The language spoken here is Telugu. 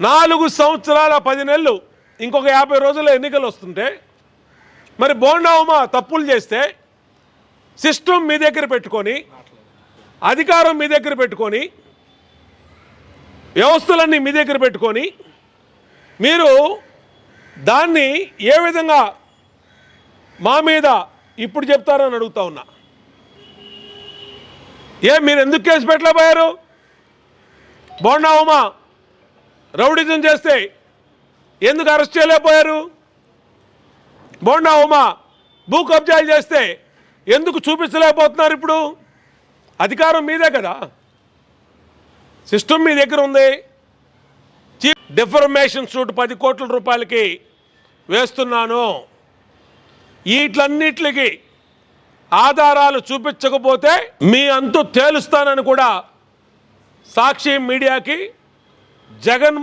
నాలుగు సంవత్సరాల పది నెలలు ఇంకొక యాభై రోజుల్లో ఎన్నికలు వస్తుంటే మరి బోండా ఉమా తప్పులు చేస్తే సిస్టమ్ మీ దగ్గర పెట్టుకొని అధికారం మీ దగ్గర పెట్టుకొని వ్యవస్థలన్నీ మీ దగ్గర పెట్టుకొని మీరు దాన్ని ఏ విధంగా మా మీద ఇప్పుడు చెప్తారని అడుగుతా ఉన్నా. ఏ మీరు ఎందుకు కేసు పెట్టలేకపోయారు? బోండా ఉమా రౌడిజం చేస్తే ఎందుకు అరెస్ట్ చేయలేకపోయారు? బోండా ఉమా భూ కబ్జాలు చేస్తే ఎందుకు చూపించలేకపోతున్నారు ఇప్పుడు? అధికారం మీదే కదా. సిస్టమ్ మీ దగ్గర ఉంది. చీఫ్ డిఫర్మేషన్ సూట్ పది కోట్ల రూపాయలకి వేస్తున్నాను. వీటిలన్నిటికి ఆధారాలు చూపించకపోతే మీ అంతు తేలుస్తానని కూడా సాక్షి మీడియాకి జగన్